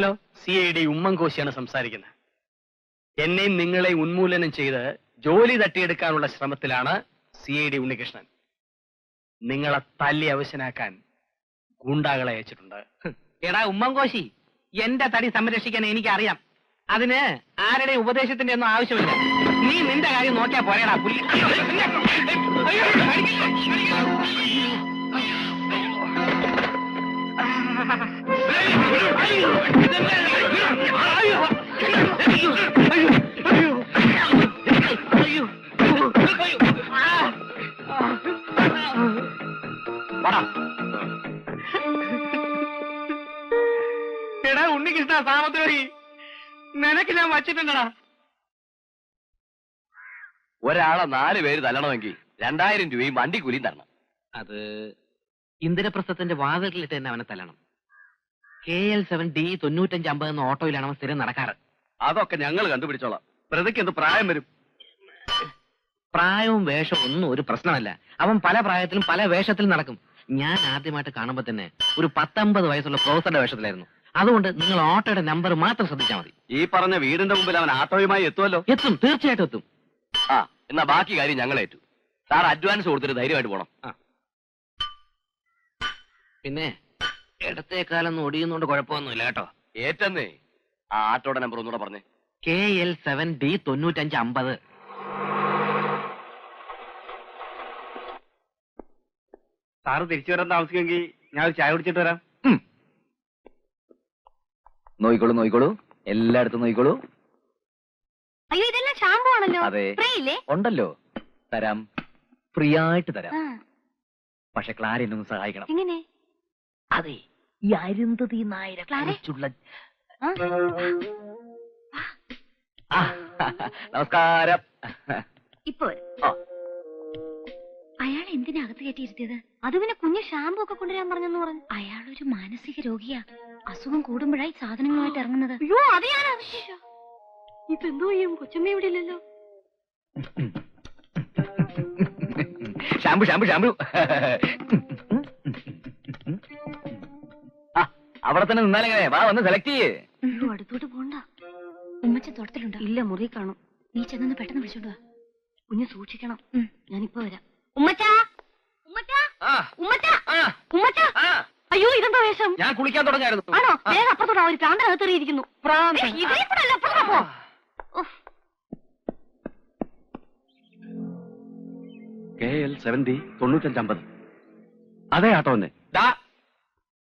Hello C I D ഉമ്മൻകോശിയാണ് സംസാരിക്കുന്നത് എന്നെയും നിങ്ങളെ ഉന്മൂലനം ചെയ്ത് ജോലി തട്ടിയെടുക്കാനുള്ള ശ്രമത്തിലാണ് സി ഐ ഡി ഉണ്ണികൃഷ്ണൻ നിങ്ങളെ തല്ലി അവശനാക്കാൻ ഗുണ്ടാകളെ അയച്ചിട്ടുണ്ട് എടാ ഉമ്മൻകോശി എന്റെ തടി സംരക്ഷിക്കാൻ എനിക്കറിയാം അതിന് ആരുടെ ഉപദേശത്തിന്റെ ഒന്നും ആവശ്യമില്ല നീ നിന്റെ കാര്യം നോക്കിയാ പോരേടാ പുല്ലി എടാ ഉണ്ണികൃഷ്ണ സാമദ്രോഹി നിനക്ക് ഞാൻ വച്ചിട്ടുണ്ടടാ. ഒരാളെ നാല് പേര് തല്ലണമെങ്കിൽ രണ്ടായിരം രൂപയും വണ്ടി കൂലിയും തരണം. അത് ഇന്ദിരപ്രസ്ഥത്തിന്റെ വാതിലിട്ട് തന്നെ അവനെ തല്ലണം. കെ എൽ സെവൻ ഡി തൊണ്ണൂറ്റഞ്ച് അമ്പത് എന്ന ഓട്ടോയിലാണ് അവൻ സ്ഥിരം നടക്കാറ്. അതൊക്കെ ഞങ്ങൾ കണ്ടുപിടിച്ചോളാം. പ്രതിക്ക് എന്ത് പ്രായം വരും? പ്രായവും വേഷവും ഒന്നും ഒരു പ്രശ്നമല്ല. അവൻ പല പ്രായത്തിലും പല വേഷത്തിലും നടക്കും. ഞാൻ ആദ്യമായിട്ട് കാണുമ്പോ തന്നെ ഒരു പത്തൊമ്പത് വയസ്സുള്ള പ്രൊഫസറുടെ വേഷത്തിലായിരുന്നു. അതുകൊണ്ട് നിങ്ങൾ ഓട്ടോയുടെ നമ്പർ മാത്രം ശ്രദ്ധിച്ചാൽ മതി. ഈ പറഞ്ഞ വീടിന്റെ മുമ്പിൽ അവൻ ആട്ടോയുമായി എത്തുമല്ലോ? എത്തും തീർച്ചയായിട്ടും എത്തും. ആ എന്നാ ബാക്കി കാര്യം ഞങ്ങൾ ഏറ്റു. സാർ അഡ്വാൻസ് കൊടുത്തിട്ട് ധൈര്യമായിട്ട് പോണം. പിന്നെ ഇടത്തേക്കാലൊന്നും ഒടിയുന്നോണ്ട് കുഴപ്പമൊന്നുമില്ല കേട്ടോ. ഏറ്റന്നേ? ആ ആട്ടോടെ നമ്പർ ഒന്നുകൂടെ പറഞ്ഞേ. കെ എൽ സെവൻ ഡി തൊണ്ണൂറ്റഞ്ച് അമ്പത് സാറ് തിരിച്ചു വരാൻ താമസിക്കുമെങ്കിൽ ഞാൻ ഒരു ചായ കുടിച്ചിട്ട് വരാം. നോയിക്കോളൂ നോയിക്കോളൂ. എല്ലായിടത്തും നോയിക്കോളൂ. അയ്യോ ഇതെല്ലാം ഷാമ്പു ആണല്ലോ. അതെ. ഉണ്ടല്ലോ. തരാം. ഫ്രീ ആയിട്ട് തരാം. പക്ഷെ ക്ലാരി എന്നെ സഹായിക്കണം. എങ്ങനെ? അതെ. ഈ അരുന്ധതി നായരെ? കുറിച്ചുള്ള നമസ്കാരം. ഇപ്പോ. അയാൾ എന്തിനാ അകത്ത് കയറ്റിയിരുത്തിയത്? അത് പിന്നെ കുഞ്ഞ് ഷാമ്പു ഒക്കെ കൊണ്ടുവരാൻ പറഞ്ഞെന്ന് പറഞ്ഞു. അയാൾ ഒരു മാനസിക രോഗിയാ. അസുഖം കൂടുമ്പോഴായി സാധനങ്ങളുമായിട്ട് ഇറങ്ങുന്നത്. അയ്യോ അത് ഞാൻ ഇപ്പൊ എന്തോ ചെയ്യും? കൊച്ചമ്മ ഇവിടെ ഇല്ലല്ലോ. Shampoo shampoo shampoo. അവിടെ തന്നെ നിന്നാലെങ്ങനെ വാ ഒന്ന് സെലക്ട് ചെയ്യേ. അടുത്തോട്ട് പോണ്ട. ഉമ്മച്ച തോട്ടത്തിലുണ്ടോ ഇല്ല മുറി കാണും. നീ ചെന്നു പെട്ടെന്ന് വിളിച്ചോണ്ട് വാ. കുഞ്ഞു സൂക്ഷിക്കണം. ഞാനിപ്പോ വരാം. ഉമ്മച്ച? ഉമ്മച്ച? ആ. ഉമ്മച്ച? ആ. ഉമ്മച്ച? ആ. അയ്യോ ഇതെന്താ വേഷം? ഞാൻ കുളിക്കാൻ തുടങ്ങായിരുന്നു. ആണോ? വേഗം അപ്പുറത്തോടാ ഒരു പ്രാന്തനകത്ത് എറിയിരിക്കുന്നു കൂടെ അല്ല പോ. കെ എൽ സെവൻ ഡി തൊണ്ണൂറ്റഞ്ചമ്പത് അതെ ആട്ടോ തന്നെ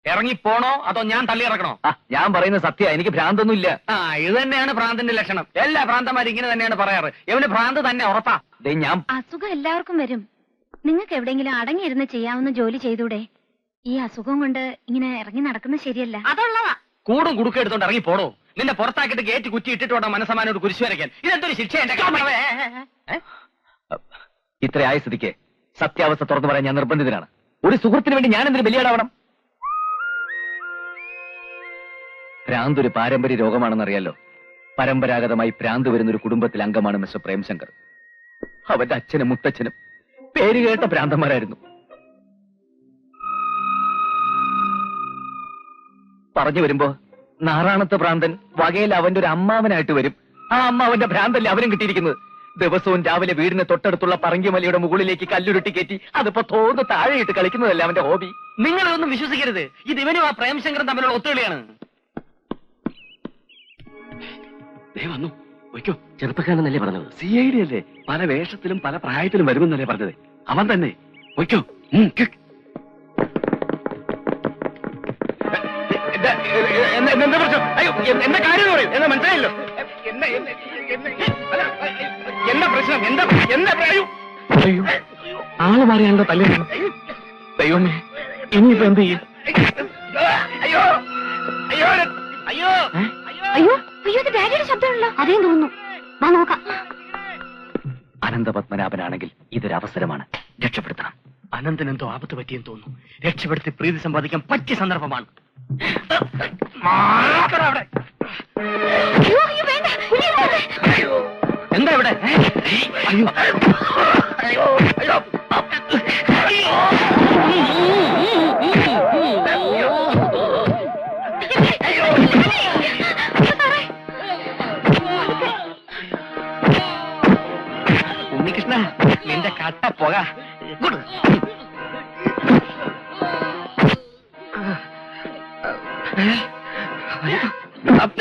ഇറങ്ങി പോണോ അതോ ഞാൻ തള്ളി ഇറക്കണോ ഞാൻ പറയുന്ന സത്യ എനിക്ക് ഭ്രാന്തൊന്നും ഇല്ല. ആ ഇത് തന്നെയാണ് ഭ്രാന്തിന്റെ ലക്ഷണം. എല്ലാ ഭ്രാന്തന്മാരും ഇങ്ങനെ തന്നെയാണ് പറയാറ്. ഇവന് ഭ്രാന്ത് തന്നെ ഉറപ്പാ. ദേ ഞാൻ അസുഖം എല്ലാവർക്കും വരും. നിങ്ങൾക്ക് എവിടെയെങ്കിലും അടങ്ങിയിരുന്ന് ചെയ്യാവുന്ന ജോലി ചെയ്തൂടെ? ഈ അസുഖം കൊണ്ട് ഇങ്ങനെ ഇറങ്ങി നടക്കുന്നത് ശരിയല്ല. അതുള്ളതാ. കൂടും കുടുക്ക എടുത്തോണ്ട് ഇറങ്ങി പോടോ. നിന്നെ പുറത്താക്കിട്ട് ഗേറ്റ് കുറ്റി ഇട്ടിട്ട് വേണം മനസ്സമാനോട് കുരിശു വരയ്ക്കാൻ. ഇതെന്തൊരു ശിക്ഷ എന്റെ ഇത്രയായ ആയ സ്ഥിതിക്ക്. സത്യാവസ്ഥ തുറന്നു പറയാൻ ഞാൻ നിർബന്ധിതനാണ്. ഒരു സുഹൃത്തിന് വേണ്ടി ഞാൻ എന്തിനു ബലിയാടാവണം? ഭ്രാന്ത് ഒരു പാരമ്പര്യ രോഗമാണെന്നറിയാലോ? പരമ്പരാഗതമായി പ്രാന്ത് വരുന്ന ഒരു കുടുംബത്തിലെ അംഗമാണ് മിസ്റ്റർ പ്രേംശങ്കർ. അവന്റെ അച്ഛനും മുത്തച്ഛനും പേര് കേട്ട ഭ്രാന്തന്മാരായിരുന്നു പറഞ്ഞു വരുമ്പോ നാറാണത്തെ പ്രാന്തൻ വകയിൽ അവന്റെ ഒരു അമ്മാവനായിട്ട് വരും. ആ അമ്മാവന്റെ ഭ്രാന്തല്ലേ അവനും കിട്ടിയിരിക്കുന്നത്. ദിവസവും രാവിലെ വീടിന് തൊട്ടടുത്തുള്ള പറങ്കിമലയുടെ മുകളിലേക്ക് കല്ലുരുട്ടി കയറ്റി അതിപ്പോ തോന്ന് താഴെയിട്ട് കളിക്കുന്നതല്ല അവന്റെ ഹോബി? നിങ്ങളൊന്നും വിശ്വസിക്കരുത്. ഇത് ഇവനും ആ പ്രേംശങ്കറും തമ്മിലുള്ള ഒത്തുകളിയാണ്. ദേ വന്നു. വയ്ക്കോ ചെറുപ്പക്കാരനല്ലേ പറഞ്ഞത്? സി ഐ ഡി അല്ലേ പല വേഷത്തിലും പല പ്രായത്തിലും വരുമെന്നല്ലേ പറഞ്ഞത്. അവൻ തന്നെ. വയ്ക്കോ എന്താ പ്രശ്നം? അയ്യോ എന്താ കാര്യം പറയൂ. എന്താ മനസ്സിലായല്ലോ? പ്രശ്നം? എന്താ എന്താ പറയൂ അയ്യോ. ആൾ മാറിയാണല്ലോ തല്ലി. ദൈവമേ ഇനിയിപ്പോ എന്ത് ചെയ്യും? അയ്യോ. അയ്യോ. അയ്യോ. ഡാഡിയുടെ ശബ്ദമുണ്ടല്ലോ അതേ തോന്നുന്നു. വാ നോക്കാം. അനന്തപത്മനാഭനാണെങ്കിൽ ഇതൊരു അവസരമാണ്. രക്ഷപ്പെടുത്തണം. അനന്തൻ എന്തോ ആപത്ത് പറ്റിയെന്ന് തോന്നുന്നു. രക്ഷപ്പെടുത്തി പ്രീതി സമ്പാദിക്കാൻ പറ്റിയ സന്ദർഭമാണ്. എന്താ അവിടെ. അയ്യോ അയ്യോ വേണ്ട. നിന്റെ കട്ട പോക.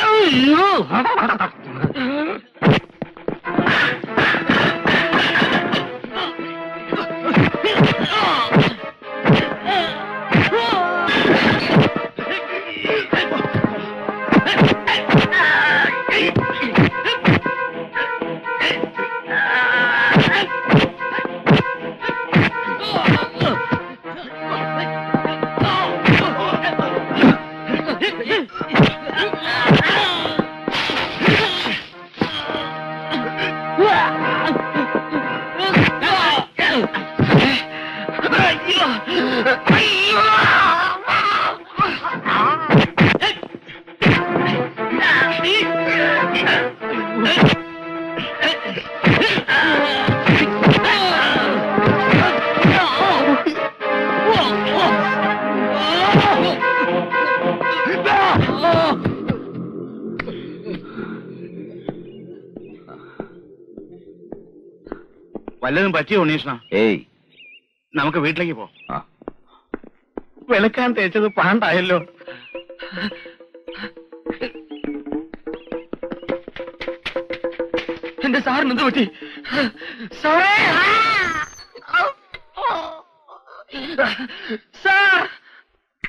അയ്യോ. വല്ലതും പറ്റിയോ ഉണ്ണീഷണ? ഏയ്. നമുക്ക് വീട്ടിലേക്ക് പോ. വെളുക്കാൻ തേച്ചത് പാണ്ടായല്ലോ. എന്റെ സാറിന് എന്ത് പറ്റി? സാറേ! സാർ!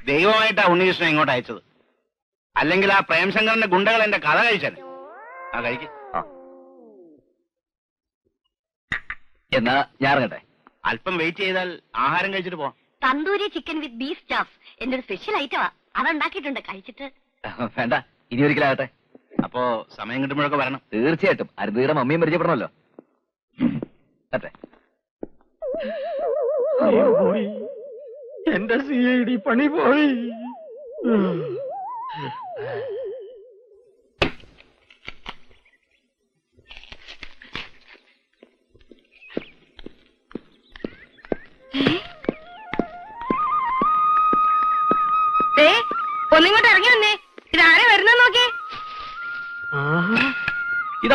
ദൈവമായിട്ടാ ഉണ്ണീഷ്ണ ഇങ്ങോട്ട് അയച്ചത്. അല്ലെങ്കിൽ ആ പ്രേംശങ്കറിന്റെ ഗുണ്ടകൾ എന്റെ കഥ കഴിച്ചാൽ. ആ കഴിക്ക്. എന്നാ ഞാൻ ഇറങ്ങട്ടെ. അല്പം വെയിറ്റ് ചെയ്താൽ ആഹാരം കഴിച്ചിട്ട് പോവാം. Tandoori chicken with beef staff എന്റെ ഒരു സ്പെഷ്യൽ ഐറ്റമാ അതുണ്ടാക്കിയിട്ടുണ്ട് കഴിച്ചിട്ട്. വേണ്ട. ഇനി ഒരിക്കലാകട്ടെ അപ്പോ സമയം കിട്ടുമ്പോഴൊക്കെ വരണം. തീർച്ചയായിട്ടും. അരുതീടെ മമ്മിയും പരിചയപ്പെടണമല്ലോ. അതെ പോയി. എന്റെ സി ഐ ഡി പണി പോയി.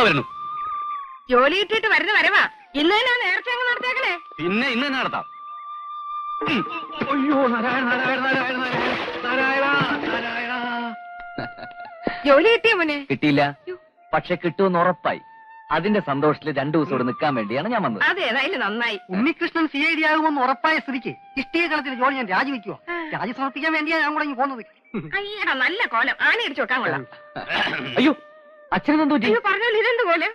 ഇതാ വരുന്നു? ജോലി കിട്ടിയിട്ട് വരുന്ന വരവാ. ഇന്ന് തന്നെ നേരത്തെ അങ്ങ് നടത്തേക്കണേ പിന്നെ ഇന്ന് തന്നെ നടത്താം. അയ്യോ നാരായണ നാരായണ നാരായണ നാരായണ നാരായണ. ജോലി കിട്ടിയ മോനെ? കിട്ടിയില്ല. പക്ഷെ കിട്ടുമെന്ന് ഉറപ്പായി. അതിന്റെ സന്തോഷത്തിൽ രണ്ടു ദിവസം ഇവിടെ നിൽക്കാൻ വേണ്ടിയാണ് ഞാൻ വന്നത്. അതെ ഏതായാലും നന്നായി. ഉണ്ണികൃഷ്ണൻ സി ഐ ഡി ആകുമെന്ന് ഉറപ്പായ സ്ഥിതിക്ക് ഇഷ്ടിക കളത്തിന് ജോലി ഞാൻ രാജിവെക്കുവോ. രാജി സമർപ്പിക്കാൻ വേണ്ടിയാണ് ഞാൻ കൂടെ ഇങ്ങ് പോകുന്നത്. അയ്യടാ നല്ല കോലം. ആന ഇടിച്ചു വെക്കാൻ കൊള്ളാം. അയ്യോ അച്ഛനെന്തു പറ്റി? അയ്യോ പറഞ്ഞോളൂ ഇതെന്ത് കോലം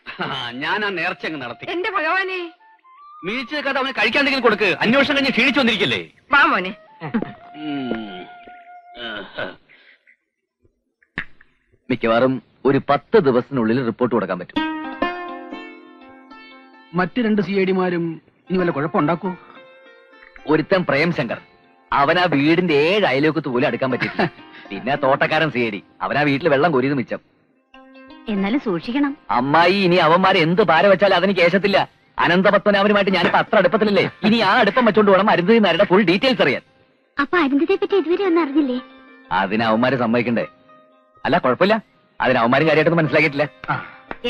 ഞാൻ ആ നേർച്ച അങ്ങ് നടത്തി. എന്റെ ഭഗവാനെ. കഥ അവന് കഴിക്കാണ്ടെങ്കിലും കൊടുക്ക്. അന്വേഷണം കഴിഞ്ഞ് ക്ഷീണിച്ചു വന്നിരിക്കല്ലേ? വാ മോനെ. മിക്കവാറും ഒരു പത്ത് ദിവസത്തിനുള്ളിൽ റിപ്പോർട്ട് കൊടുക്കാൻ പറ്റും. മറ്റു രണ്ട് സി ഐ ഡിമാരും ഇനി വല്ല കുഴപ്പമുണ്ടാക്കൂ ഒരുത്തൻ പ്രേംശങ്കർ. അവൻ ആ വീടിന്റെ ഏഴ് അയലോക്കത്ത് പോലും അടുക്കാൻ പറ്റില്ല പിന്നെ തോട്ടക്കാരൻ സി ഐ അവൻ ആ വീട്ടിൽ വെള്ളം കൊരിയത് മിച്ചം. എന്നാലും സൂക്ഷിക്കണം. അമ്മായി ഇനി അവന്മാരെ എന്ത് പാര വെച്ചാലും അതിന് കേശത്തില്ല അനന്തപത്മനാഭനുമായിട്ട് ഞാനിപ്പോ അത്ര അടുപ്പത്തിലല്ലേ? ഇനി ആ അടുപ്പം വെച്ചോണ്ട് വേണം അരുന്ധതി ഫുൾ ഡീറ്റെയിൽസ് അറിയാൻ. അപ്പൊ അരുന്ധതിയെ പറ്റി ഇതുവരെ ഒന്നും അറിഞ്ഞില്ലേ? അതിന് അവന്മാരെ സമ്മതിക്കണ്ടേ? അല്ല കുഴപ്പമില്ല. അതിന് അവന്മാരും കാര്യമായിട്ടൊന്നും മനസ്സിലാക്കിയിട്ടില്ല.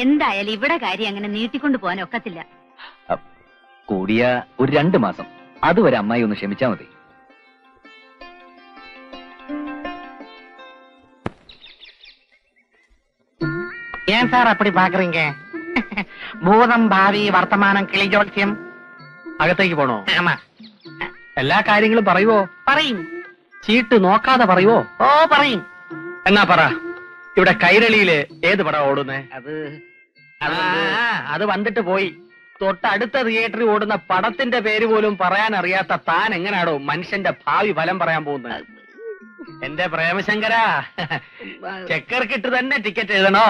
എന്തായാലും ഇവിടെ കാര്യം അങ്ങനെ നീട്ടിക്കൊണ്ടു പോകാൻ ഒക്കത്തില്ല. കൂടിയ ഒരു രണ്ടു മാസം. അതുവരെ അമ്മായി ഒന്ന് ക്ഷമിച്ചാ മതി. ஏன் சார் அப்படி பாக்குறீங்க பூதம் பாவி வர்த்தமானம் கிளி ஜோல்சியம் അകത്തേക്ക് പോണോ ஆமா എല്ലാ കാര്യങ്ങളും പറയുവോ പറയും ചീട്ട് നോക്കാതെ പറയുവോ ഓ പറയും എന്നാ പറ ഇവിടെ കൈരളിയില് ഏത് പടം ഓടുന്നേ അത് ആ, അത് വന്നിട്ട് പോയി തൊട്ടടുത്ത തിയേറ്ററിൽ ഓടുന്ന പടത്തിന്റെ പേര് പോലും പറയാൻ അറിയാത്ത താൻ എങ്ങനാടോ മനുഷ്യന്റെ ഭാവി ഫലം പറയാൻ പോകുന്നത് എന്റെ പ്രേമശങ്കര ചെക്കർക്കിട്ട് തന്നെ ടിക്കറ്റ് എഴുതണോ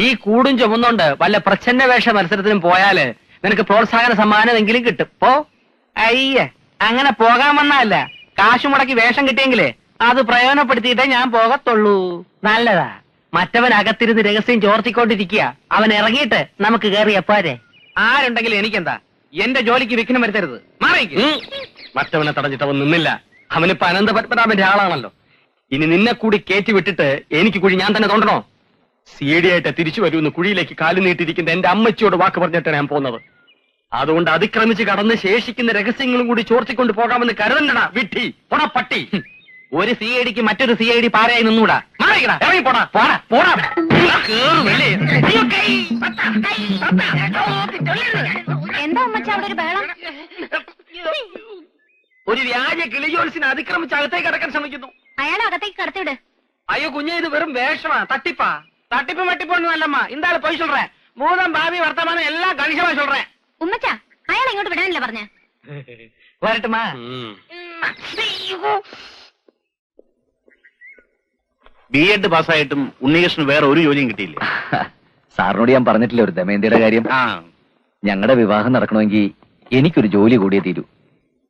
ഈ കൂടും ചുമന്നുകൊണ്ട് വല്ല പ്രച്ഛന്ന വേഷ മത്സരത്തിനും പോയാൽ നിനക്ക് പ്രോത്സാഹന സമ്മാനം എങ്കിലും കിട്ടും. പോ. അയ്യ അങ്ങനെ പോകാൻ വന്നല്ല കാശു മുടക്കി വേഷം കിട്ടിയെങ്കിലേ അത് പ്രയോജനപ്പെടുത്തിയിട്ടേ ഞാൻ പോകത്തുള്ളൂ. നല്ലതാ. മറ്റവൻ അകത്തിരുന്ന് രഹസ്യം ചോർത്തിക്കൊണ്ടിരിക്കുക. അവൻ ഇറങ്ങിയിട്ട് നമുക്ക് കയറി എപ്പാരെ? ആരുണ്ടെങ്കിലും എനിക്കെന്താ? എന്റെ ജോലിക്ക് വിഘ്നം വരുത്തരുത്. മാറിക്ക്. മറ്റവനെ തടഞ്ഞിട്ട് അവൻ നിന്നില്ല. അവനിപ്പോ അനന്തപത്മനാഭന്റെ ആളാണല്ലോ. ഇനി നിന്നെ കൂടി കയറ്റി വിട്ടിട്ട് എനിക്ക് കൂടി ഞാൻ തന്നെ തോണ്ടണോ? സി ഡി ആയിട്ട് തിരിച്ചു വരുമെന്ന് കുഴിയിലേക്ക് കാലു നീട്ടിയിരിക്കുന്ന എന്റെ അമ്മച്ചിയോട് വാക്ക് പറഞ്ഞിട്ടാണ് ഞാൻ പോകുന്നത്. അതുകൊണ്ട് അതിക്രമിച്ച് കടന്ന് ശേഷിക്കുന്ന രഹസ്യങ്ങളും കൂടി ചോർത്തിക്കൊണ്ട് പോകാമെന്ന് കരുതണ്ടടാ വിട്ടി പൊണപ്പട്ടി ഒരു സി ഐ ഡിക്ക് മറ്റൊരു സി ഐ ഡി പാരയായി നിന്നൂടാ. മാറിക്കടാ ഇറങ്ങി പോടാ. പോടാ പോടാ. എന്താ അമ്മച്ചാ അവിടെ ഒരു ബഹളം? ഒരു വ്യാജ കിളിജോത്സിനെ അതിക്രമിച്ച് അകത്തേക്ക് കടക്കാൻ ശ്രമിക്കുന്നു. അയാളെ അകത്തേക്ക് കടത്തിവിട്. അയ്യോ കുഞ്ഞെ ഇത് വെറും വേഷമാ തട്ടിപ്പാ. തട്ടിപ്പ് മട്ടിപ്പൊന്നും അല്ലമ്മ ഇന്താള് പോയി சொல்றேன் ഭൂതം ഭാവി വർത്തമാനം എല്ലാം കണിശമാ சொல்றேன் ഉമ്മച്ച അയാളെ ഇങ്ങോട്ട് വിടാനല്ല പറഞ്ഞ വരട്ടുമാ ബി എഡ് പാസ്സായിട്ടും ഉണ്ണികൃഷ്ണൻ വേറെ ഒരു ജോലിയും കിട്ടിയില്ലേ സാറിനോട് ഞാൻ പറഞ്ഞിട്ടില്ല ഒരു ദമയന്തിയുടെ കാര്യം ആ ഞങ്ങളുടെ വിവാഹം നടക്കണമെങ്കിൽ എനിക്കൊരു ജോലി കൂടിയേ തീരൂ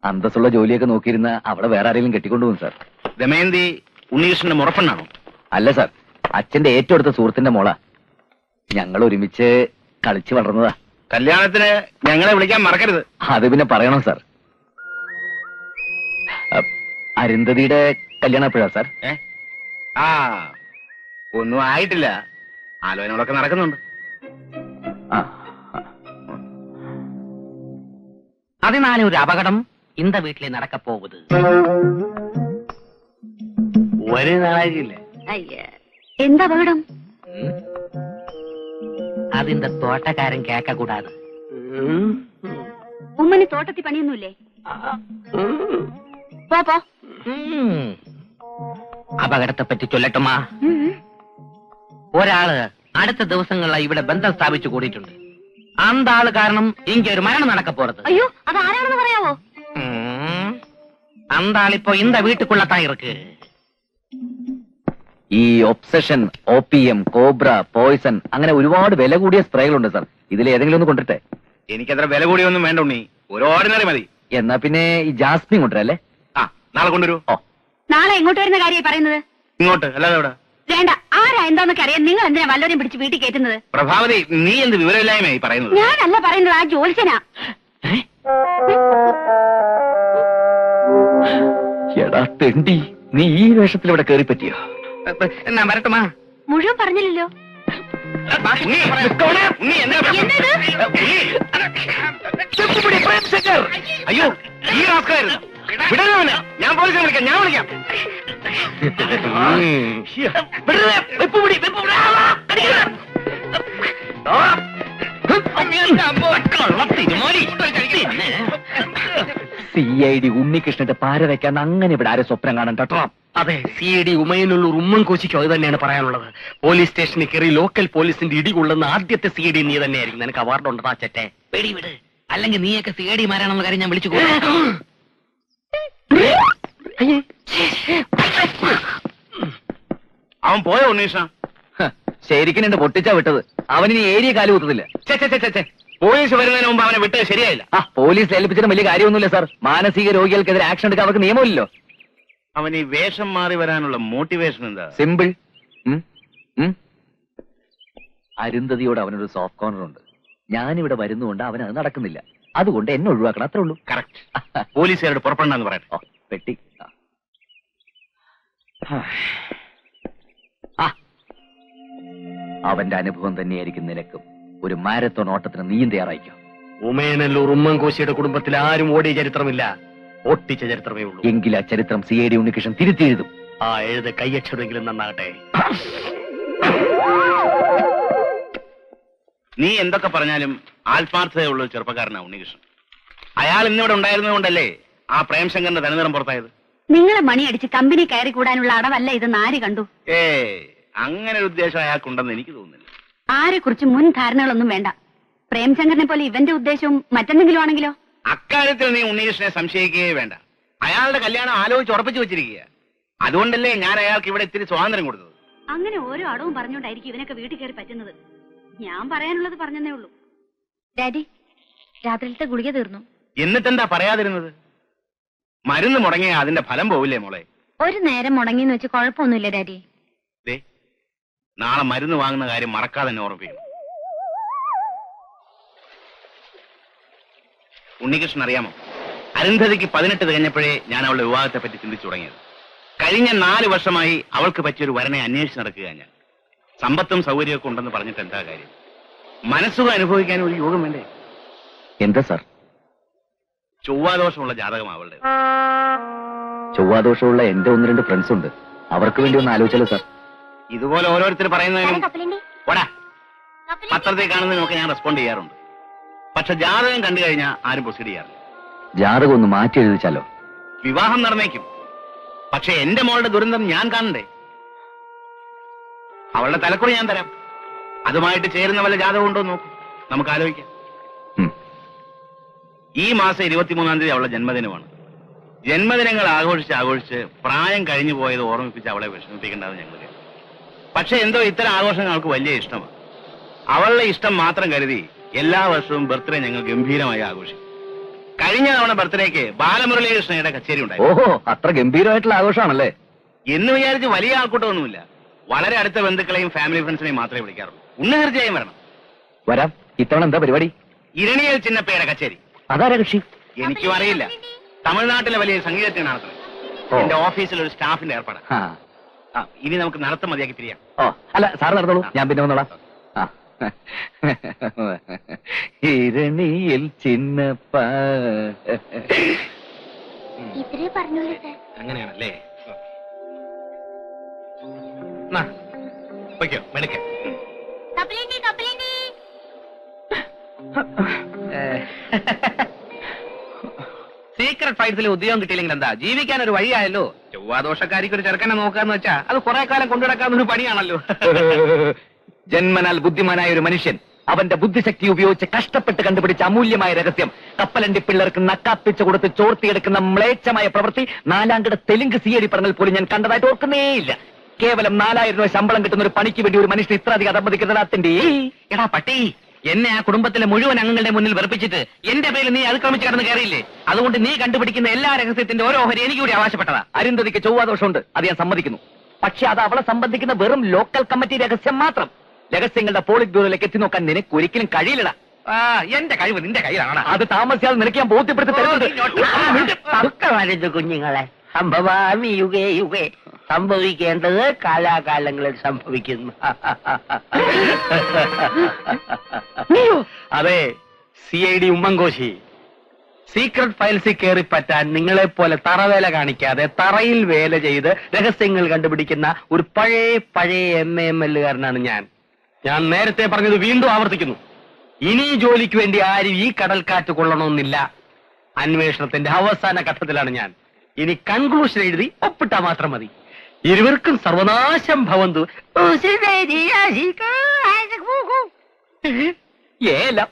അന്തസ്സുള്ള ജോലിയൊക്കെ നോക്കിയിരുന്ന അവിടെ വേറെ ആരെങ്കിലും കെട്ടിക്കൊണ്ടുപോകും സാർ ദമയന്തി ഉണ്ണികൃഷ്ണന്റെ മുറപ്പെണ്ണാണോ അല്ല സാർ അച്ഛന്റെ ഏറ്റവും അടുത്ത സുഹൃത്തിന്റെ മോളാ. ഞങ്ങൾ ഒരുമിച്ച് കളിച്ചു വളർന്നതാ. കല്യാണത്തിന് ഞങ്ങളെ വിളിക്കാൻ മറക്കരുത്. അത് പിന്നെ പറയണം സാർ. അരുന്ധതിയുടെ കല്യാണം എപ്പോഴാ സാർ? ആ ഒന്നും ആയിട്ടില്ല. ആലോചനകളൊക്കെ നടക്കുന്നുണ്ട്. ആ അതിനാലെ ഒരു അപകടം ഇന്ത വീട്ടിലെ നടക്ക ഒരു ഒരു നാളായില്ലേ എന്താ അപകടം? അതിന്റെ തോട്ടക്കാരൻ കേക്കൂടാതെ ഉമ്മന് തോട്ടത്തിൽ പണിയൊന്നുമില്ലേ? പോപ്പോ അപകടത്തെ പറ്റി ചൊല്ലട്ടുമാ. ഒരാൾ അടുത്ത ദിവസങ്ങളിലായി ഇവിടെ ബന്ധം സ്ഥാപിച്ചു കൂടിയിട്ടുണ്ട്. അന്താൾ കാരണം എനിക്ക് ഒരു മരണം നടക്കപ്പോറത് അയ്യോ അത് ആരാണെന്ന് പറയാവോ? അന്താളിപ്പോ ഇന്ത വീട്ടുക്കുള്ളത്തായി ഇറക്ക് ഈ ഒബ്സഷൻ എം കോബ്ര പോയിസൺ അങ്ങനെ ഒരുപാട് വില കൂടിയ സ്പ്രേകളുണ്ട് സാർ. ഇതിൽ ഏതെങ്കിലും ഒന്ന് കൊണ്ടിട്ടെ അത്ര വില കൂടിയൊന്നും വേണ്ട ഉണ്ണി. ഒരു ഓർഡിനറി മതി. എന്നാ പിന്നെ ഈ ജാസ്മിൻ കൊണ്ടുവരല്ലേ ആ നാളെ കൊണ്ടുവരൂ. ഓ. നാളെ എങ്ങോട്ട് വരുന്ന കാര്യം പറയുന്നത്? ഇങ്ങോട്ട് അല്ലാതെ എവിടെ? വേണ്ട ആരാ എന്താന്നൊക്കെ അറിയാൻ നിങ്ങൾ എന്തിനാ വല്ലവരെയും പിടിച്ച് വീട്ടിൽ കയറ്റുന്നത്? പ്രഭാവതി നീ എന്ത് വിവരമില്ലായ്മയായി പറയുന്നത്? ഞാനല്ല പറയുന്നത് ആ ജോത്സ്യനാ എടാ തെണ്ടി നീ ഈ വേഷത്തിൽ ഇവിടെ കയറി പറ്റിയോ എന്നാ വരട്ടുമാ. മുഴുവൻ പറഞ്ഞില്ലല്ലോ. അയ്യോ ഈ റാസ്കായിരുന്നു വിടരുത്. ഞാൻ പോലീസിനെ വിളിക്കാം ഞാൻ വിളിക്കാം. വിടരുത്. വെപ്പ് പിടി, വെപ്പ്. സി ഐ ഡി ഉണ്ണികൃഷ്ണന്റെ പാര വെക്കാൻ അങ്ങനെ ഇവിടെ ആരും സ്വപ്നം കാണാൻ കേട്ടോ. അതെ സി ഐ ഡി ഉമയനുള്ളൂർ ഉമ്മൻ കോശിക്കും അത് തന്നെയാണ് പറയാനുള്ളത്. പോലീസ് സ്റ്റേഷനിൽ കയറി ലോക്കൽ പോലീസിന്റെ ഇടി കൊള്ളുന്ന ആദ്യത്തെ സി ഐ ഡി നീ തന്നെയായിരിക്കും. നിനക്ക് അവാർഡ് ഉണ്ടതാ ചെറ്റെ പേടി വിട്. അല്ലെങ്കിൽ നീയൊക്കെ മാരാണെന്ന കാര്യം ഞാൻ വിളിച്ചു അവൻ പോയോ ഉണ്ണീഷ? ശരിക്കും എന്റെ പൊട്ടിച്ചാ വിട്ടത്. അവനിനി ഏരിയ കാലു കുത്തതില്ല ചെ, ചെ, ചെ, ചെ, ചെ. പോലീസ് വരുന്നതിന് മുമ്പ് അവനെ വിട്ടത് ശരിയായില്ല. ആ പോലീസ് ഏൽപ്പിച്ചിട്ട് വലിയ കാര്യമൊന്നുമില്ല സാർ. മാനസിക രോഗികൾക്കെതിരെ ആക്ഷൻ എടുക്കാൻ അവർക്ക് നിയമമില്ലല്ലോ. അവൻ ഈ വേഷം മാറി വരാനുള്ള മോട്ടിവേഷൻ എന്താ? സിമ്പിൾ? അരുന്ധതിയോട് അവനൊരു സോഫ്റ്റ് കോർണർ ഉണ്ട്. ഞാനിവിടെ വരുന്നുകൊണ്ട് അവൻ അത് നടക്കുന്നില്ല. അതുകൊണ്ട് എന്നെ ഒഴിവാക്കണം അത്രേ ഉള്ളൂ. കറക്റ്റ് പോലീസുകാരോട് പുറപ്പെടണമെന്ന് പറയട്ടെ. പെട്ടി. അവന്റെ അനുഭവം തന്നെയായിരിക്കും നിനക്കും. ഒരു മാരത്തോൺ ഓട്ടത്തിന് നീയും തയ്യാറായിക്കോ. ഉമയനല്ലൂർ ഉമ്മൻ കോശിയുടെ കുടുംബത്തിൽ ആരും ഓടിയ ചരിത്രമില്ല. ഒട്ടിച്ച ചരിത്രമേ ഉള്ളൂ. എങ്കിൽ ആ ചരിത്രം സി ഐ ഡി ഉണ്ണികൃഷ്ണൻ തിരുത്തിയെഴുതും. ആ എഴുത കയ്യക്ഷരമെങ്കിലും നന്നാകട്ടെ. നീ എന്തൊക്കെ പറഞ്ഞാലും ആത്മാർത്ഥതയുള്ള ഒരു ചെറുപ്പക്കാരനാ ഉണ്ണികൃഷ്ണൻ. അയാൾ ഇന്നിവിടെ ഉണ്ടായിരുന്നതുകൊണ്ടല്ലേ ആ പ്രേംശങ്കറിന്റെ തനിനിറം പുറത്തായത്? നിങ്ങളെ മണിയടിച്ച് കമ്പനി കയറി കൂടാനുള്ള അടവല്ല ഇത് ആര് കണ്ടു. ഏ അങ്ങനെ ഒരു ഉദ്ദേശം അയാൾക്കുണ്ടെന്ന് എനിക്ക് തോന്നുന്നില്ല. ആരെ കുറിച്ച് മുൻ ധാരണകളൊന്നും വേണ്ട. പ്രേംശങ്കറിനെ പോലെ ഇവന്റെ ഉദ്ദേശവും മറ്റെന്തെങ്കിലും ആണെങ്കിലോ അക്കാര്യത്തിൽ നീ ഉണ്ണികൃഷ്ണനെ സംശയിക്കുകയേ വേണ്ട. അയാളുടെ കല്യാണം ആലോചിച്ച് ഉറപ്പിച്ചു വെച്ചിരിക്കുക അതുകൊണ്ടല്ലേ ഞാൻ അയാൾക്ക് ഇവിടെ ഇത്തിരി സ്വാതന്ത്ര്യം കൊടുത്തത്. അങ്ങനെ ഓരോ അടവും പറഞ്ഞുകൊണ്ടായിരിക്കും ഇവനൊക്കെ വീട്ടിൽ കയറി പറ്റുന്നത്. ഞാൻ പറയാനുള്ളത് പറഞ്ഞതേ ഉള്ളൂ. ഡാഡി രാത്രിയിലത്തെ ഗുളിക തീർന്നു. എന്നിട്ടെന്താ പറയാതിരുന്നത്? മരുന്ന് മുടങ്ങിയ അതിന്റെ ഫലം പോവില്ലേ മോളെ? ഒരു നേരം മുടങ്ങിന്ന് വെച്ച് കുഴപ്പമൊന്നുമില്ല ഡാഡി. നാളെ മരുന്ന് വാങ്ങുന്ന കാര്യം മറക്കാതെ തന്നെ ഉണ്ണികൃഷ്ണൻ അറിയാമോ? അരുന്ധതിക്ക് പതിനെട്ട് തികഞ്ഞപ്പോഴേ ഞാൻ അവളുടെ വിവാഹത്തെ പറ്റി ചിന്തിച്ചു തുടങ്ങിയത്. കഴിഞ്ഞ നാല് വർഷമായി അവൾക്ക് പറ്റിയൊരു വരനെ അന്വേഷിച്ച് നടക്കുക ഞാൻ. സമ്പത്തും സൗകര്യമൊക്കെ ഉണ്ടെന്ന് പറഞ്ഞിട്ട് എന്താ കാര്യം? മനസ്സുഖം അനുഭവിക്കാൻ ഒരു യോഗം വേണ്ടേ? എന്താ സാർ? ചൊവ്വാദോഷമുള്ള ജാതകം അവളുടെ. ചൊവ്വാദോഷമുള്ള എന്റെ ഒന്ന് രണ്ട് ഫ്രണ്ട്സ് ഉണ്ട്. അവർക്ക് വേണ്ടി ഒന്ന് ആലോചിച്ചാലോ സാർ? ഇതുപോലെ ഓരോരുത്തർ പറയുന്നതിനും പത്രത്തിൽ കാണുന്നതിനൊക്കെ ഞാൻ റെസ്പോണ്ട് ചെയ്യാറുണ്ട്. പക്ഷെ ജാതകം കണ്ടു കഴിഞ്ഞാൽ ആരും പ്രൊസീഡ് ചെയ്യാറില്ല. ജാതകം ഒന്ന് മാറ്റി എഴുതിച്ചാലോ വിവാഹം നടന്നേക്കും. പക്ഷെ എന്റെ മോളുടെ ദുരന്തം ഞാൻ കാണണ്ടേ? അവളുടെ തലക്കുറി ഞാൻ തരാം. അതുമായിട്ട് ചേരുന്ന വല്ല ജാതകം ഉണ്ടോ നോക്കൂ. നമുക്ക് ആലോചിക്കാം. ഈ മാസം ഇരുപത്തിമൂന്നാം തീയതി അവളുടെ ജന്മദിനമാണ്. ജന്മദിനങ്ങൾ ആഘോഷിച്ച് ആഘോഷിച്ച് പ്രായം കഴിഞ്ഞു പോയത് ഓർമ്മിപ്പിച്ച് അവളെ വിഷമിപ്പിക്കേണ്ടത് ഞങ്ങൾ. പക്ഷെ എന്തോ ഇത്തരം ആഘോഷങ്ങൾ അവൾക്ക് വലിയ ഇഷ്ടമാണ്. അവളുടെ ഇഷ്ടം മാത്രം കരുതി എല്ലാ വർഷവും ബർത്ത്ഡേ ഞങ്ങൾ ഗംഭീരമായി ആഘോഷിക്കും. കഴിഞ്ഞ തവണ ബർത്ത്ഡേക്ക് ബാലമുരളീകൃഷ്ണയുടെ കച്ചേരി ഉണ്ടായി. ഓഹോ അത്ര ഗംഭീരമായിട്ടുള്ള ആഘോഷമാണല്ലേ? എന്ന് വിചാരിച്ച് വലിയ ആൾക്കൂട്ടമൊന്നുമില്ല. വളരെ അടുത്ത ബന്ധുക്കളെയും ഫാമിലി ഫ്രണ്ട്സിനെയും മാത്രമേ വിളിക്കാറുള്ളൂ. ഉണ്ണ തീർച്ചയായും വരണം. വരാം. ഇത്തവണ എന്താ പരിപാടി? ഇരണിയൽ ചിന്നപ്പയുടെ കച്ചേരി. അതാരാ കക്ഷി? എനിക്കും അറിയില്ല. തമിഴ്നാട്ടിലെ വലിയ സംഗീതത്തിന് ഓ. എന്റെ ഓഫീസിൽ ഒരു സ്റ്റാഫിന്റെ ഏർപ്പാടാണ് ഇനി നമുക്ക് നടത്തം മതിയാക്കി തിരിയാം. ഓ അല്ല സാർ നടന്നോളൂ. ഞാൻ പിന്നെ വന്നോളാം. ഇരണിയിൽ ചിന്നപ്പ ഇത്രേ പറഞ്ഞോളൂ സാർ. അങ്ങനെയാണല്ലേ? മെടുക്ക സീക്രട്ട് ഫൈറ്റ്സിൽ ഉദ്യോഗം കിട്ടിയില്ലെങ്കിൽ എന്താ? ജീവിക്കാൻ ഒരു വഴിയായല്ലോ. ചൊവ്വാദോഷക്കാരിക്ക് ഒരു ചെറുക്കനെ നോക്കാന്ന് വെച്ചാ അത് കുറെ കാലം കൊണ്ടുനടക്കാവുന്ന ഒരു പണിയാണല്ലോ. ജന്മനാൽ ബുദ്ധിമാനായ ഒരു മനുഷ്യൻ അവന്റെ ബുദ്ധിശക്തി ഉപയോഗിച്ച് കഷ്ടപ്പെട്ട് കണ്ടുപിടിച്ച അമൂല്യമായ രഹസ്യം. കപ്പലണ്ടി പിള്ളേർക്ക് നക്കാപ്പിച്ചു കൊടുത്ത് ചോർത്തിയെടുക്കുന്ന മ്ലേച്ഛമായ പ്രവൃത്തി നാലാംകിട തെലുങ്ക് സിയേരി പറഞ്ഞാൽ പോലും ഞാൻ കണ്ടതായിട്ട് ഓർക്കുന്നേയില്ല. കേവലം നാലായിരം രൂപ ശമ്പളം കിട്ടുന്ന ഒരു പണിക്ക് വേണ്ടി ഒരു മനുഷ്യൻ ഇത്ര അധികം അധമതിക്കുന്നതിന്റെ എടാ പട്ടി എന്നെ ആ കുടുംബത്തിലെ മുഴുവൻ അംഗങ്ങളുടെ മുന്നിൽ വെറുപ്പിച്ചിട്ട് എന്റെ പേരിൽ നീ അതിക്രമിച്ച് കടന്ന് കയറിയില്ലേ? അതുകൊണ്ട് നീ കണ്ടുപിടിക്കുന്ന എല്ലാ രഹസ്യത്തിന്റെ ഓരോ ഓഹരി എനിക്ക് കൂടി അവകാശപ്പെട്ടതാ അരുന്ധതിക്ക് ചൊവ്വാദോഷമുണ്ട്. അത് ഞാൻ സമ്മതിക്കുന്നു. പക്ഷെ അത് അവളെ സംബന്ധിക്കുന്ന വെറും ലോക്കൽ കമ്മിറ്റി രഹസ്യം മാത്രം. രഹസ്യങ്ങളുടെ പോളിറ്റ് ബ്യൂറോയിലേക്ക് എത്തി നോക്കാൻ നിനക്ക് ഒരിക്കലും കഴിയില്ലടാ. ആ എന്റെ കഴിവ് നിന്റെ കയ്യിലാണ് അത് താമസിയാതെ നിനക്ക് ഞാൻ ബോധ്യപ്പെടുത്തി കുഞ്ഞുങ്ങളെ. സംഭവാമി യുഗേ. യുഗേ സംഭവിക്കേണ്ടത് കാലാകാലങ്ങളിൽ സംഭവിക്കുന്നു. അതെ C I D Oommen Koshy. Secret ഫയൽസിൽ കയറി പറ്റാൻ നിങ്ങളെ പോലെ തറവേല കാണിക്കാതെ തറയിൽ വേല ചെയ്ത് രഹസ്യങ്ങൾ കണ്ടുപിടിക്കുന്ന ഒരു പഴയ പഴയ എം എ എം എല്ലുകാരനാണ് ഞാൻ. ഞാൻ നേരത്തെ പറഞ്ഞത് വീണ്ടും ആവർത്തിക്കുന്നു. ഇനി ജോലിക്ക് വേണ്ടി ആരും ഈ കടൽക്കാറ്റ് കൊള്ളണമെന്നില്ല. അന്വേഷണത്തിന്റെ അവസാന ഘട്ടത്തിലാണ് ഞാൻ. ഇനി കൺക്ലൂഷൻ എഴുതി ഒപ്പിട്ടാ മാത്രം മതി. ഇരുവർക്കും സർവനാശം ഭവന്തു. ഏലം